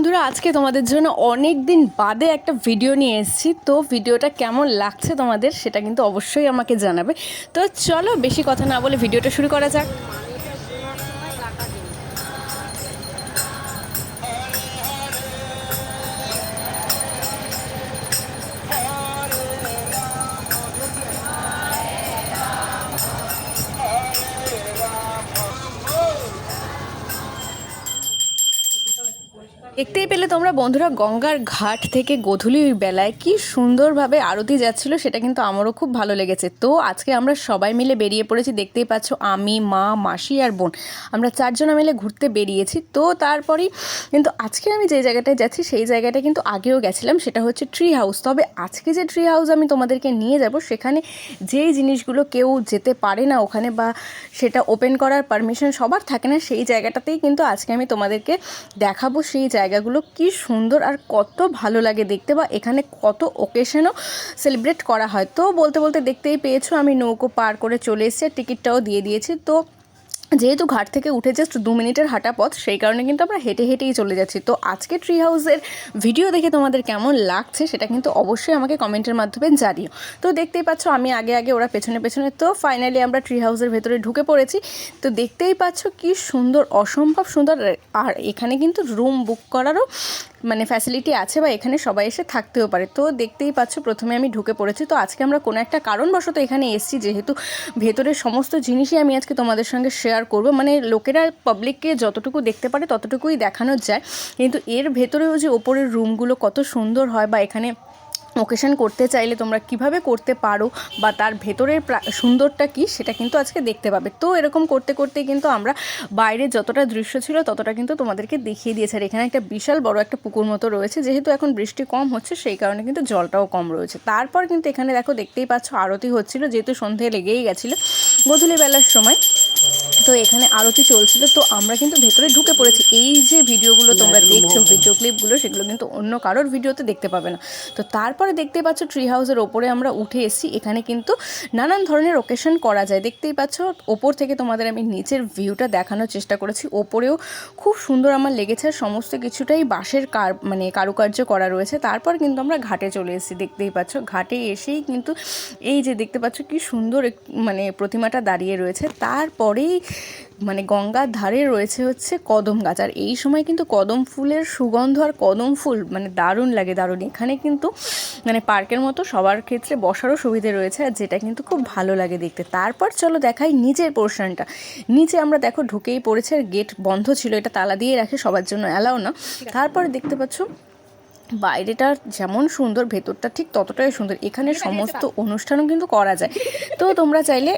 বন্ধুরা, আজকে তোমাদের জন্য অনেক দিন বাদে একটা ভিডিও নিয়ে এসেছি। তো ভিডিওটা কেমন লাগছে তোমাদের সেটা কিন্তু অবশ্যই আমাকে জানাবে। তো চলো, বেশি কথা না বলে ভিডিওটা শুরু করা যাক। দেখতেই পেলে তোমরা বন্ধুরা, গঙ্গার ঘাট থেকে গধূলি বেলায় কি সুন্দরভাবে আরতি যাচ্ছিল, সেটা কিন্তু আমারও খুব ভালো লেগেছে। তো আজকে আমরা সবাই মিলে বেরিয়ে পড়েছি, দেখতেই পাচ্ছ আমি, মা, মাসি আর বোন। আমরা চারজনা মিলে ঘুরতে বেরিয়েছি। তো তারপরেই কিন্তু আজকে আমি যে জায়গাটায় যাচ্ছি, সেই জায়গাটা কিন্তু আগেও গেছিলাম, সেটা হচ্ছে ট্রি হাউস তবে আজকে যে ট্রি হাউস আমি তোমাদেরকে নিয়ে যাব, সেখানে যেই জিনিসগুলো কেউ যেতে পারে না ওখানে বা সেটা ওপেন করার পারমিশন সবার থাকে না, সেই জায়গাটাতেই কিন্তু আজকে আমি তোমাদেরকে দেখাবো, সেই জায়গাগুলো কি সুন্দর আর কত ভালো লাগে দেখতে বা এখানে কত ওকেশনও সেলিব্রেট করা হয়। তো বলতে বলতে দেখতেই পেয়েছ, আমি নৌকো পার করে চলে এসেছি টিকিটটাও দিয়ে দিয়েছি। তো যেহেতু ঘাট থেকে উঠে জাস্ট দু মিনিটের হাঁটা পথ, সেই কারণে কিন্তু আমরা হেঁটে হেঁটেই চলে যাচ্ছি। তো আজকে ট্রি হাউসের ভিডিও দেখে তোমাদের কেমন লাগছে সেটা কিন্তু অবশ্যই আমাকে কমেন্টের মাধ্যমে জানিও। তো দেখতেই পাচ্ছ, আমি আগে আগে ওরা পেছনে পেছনে, তো ফাইনালি আমরা ট্রি হাউসের ভেতরে ঢুকে পড়েছি। তো দেখতেই পাচ্ছ কি সুন্দর, অসম্ভব সুন্দর, আর এখানে কিন্তু রুম বুক করারও মানে ফ্যাসিলিটি আছে বা এখানে সবাই এসে থাকতেও পারে। তো দেখতেই পাচ্ছ, প্রথমে আমি ঢুকে পড়েছি। তো আজকে আমরা কোনো একটা কারণবশত এখানে এসেছি, যেহেতু ভেতরের সমস্ত জিনিসই আমি আজকে তোমাদের সঙ্গে শেয়ার করব। মানে লোকেরা পাবলিককে যতটুকু দেখতে পারে, ততটুকুই দেখানো যায়। কিন্তু এর ভেতরেও যে ওপরের রুমগুলো কত সুন্দর হয় বা এখানে ওকেশন করতে চাইলে তোমরা কীভাবে করতে পারো বা তার ভেতরের সুন্দরটা কি সেটা কিন্তু আজকে দেখতে পাবে। তো এরকম করতে করতে কিন্তু আমরা বাইরে যতটা দৃশ্য ছিল ততটা কিন্তু তোমাদেরকে দেখিয়ে দিয়েছে। আর এখানে একটা বিশাল বড় একটা পুকুর মতো রয়েছে যেহেতু এখন বৃষ্টি কম হচ্ছে সেই কারণে কিন্তু জলটাও কম রয়েছে। তারপর কিন্তু এখানে দেখো দেখতেই পাচ্ছ আরতি হচ্ছিল যেহেতু সন্ধে লেগেই গেছিল গধূলি বেলার সময়। তো এখানে আরতি চলছিল তো আমরা কিন্তু ভেতরে ঢুকে পড়েছি। এই যে ভিডিওগুলো তোমরা দেখছ ভিডিও ক্লিপগুলো সেগুলো কিন্তু অন্য কারোর ভিডিওতে দেখতে পাবে না। তো তারপরে দেখতে পাচ্ছ ট্রি হাউসের ওপরে আমরা উঠে এসেছি। এখানে কিন্তু নানান ধরনের ওকেশন করা যায়। দেখতেই পাচ্ছ, ওপর থেকে তোমাদের আমি নিচের ভিউটা দেখানোর চেষ্টা করেছি। ওপরেও খুব সুন্দর আমার লেগেছে। সমস্ত কিছুটাই বাঁশের কার মানে কারুকার্য করা রয়েছে। তারপর কিন্তু আমরা ঘাটে চলে এসেছি। দেখতেই পাচ্ছ, ঘাটে এসেই কিন্তু এই যে দেখতে পাচ্ছ কি সুন্দর মানে প্রতিমাটা দাঁড়িয়ে রয়েছে। তারপরেই মানে গঙ্গার ধারে রয়েছে হচ্ছে কদম গাছ। আর এই সময় কিন্তু কদম ফুলের সুগন্ধ আর কদম ফুল মানে দারুণ লাগে দারুণ। এখানে কিন্তু মানে পার্কের মতো সবার ক্ষেত্রে বসারও সুবিধে রয়েছে আর যেটা কিন্তু খুব ভালো লাগে দেখতে। তারপর চলো দেখাই নিচের পোর্শনটা। নিচে আমরা দেখো ঢুকেই পড়েছে আর গেট বন্ধ ছিল এটা তালা দিয়ে রাখে সবার জন্য অ্যালাও না। তারপরে দেখতে পাচ্ছ বাইরেটা যেমন সুন্দর ভেতরটা ঠিক ততটাই সুন্দর। এখানে সমস্ত অনুষ্ঠানও কিন্তু করা যায়। তো তোমরা চাইলে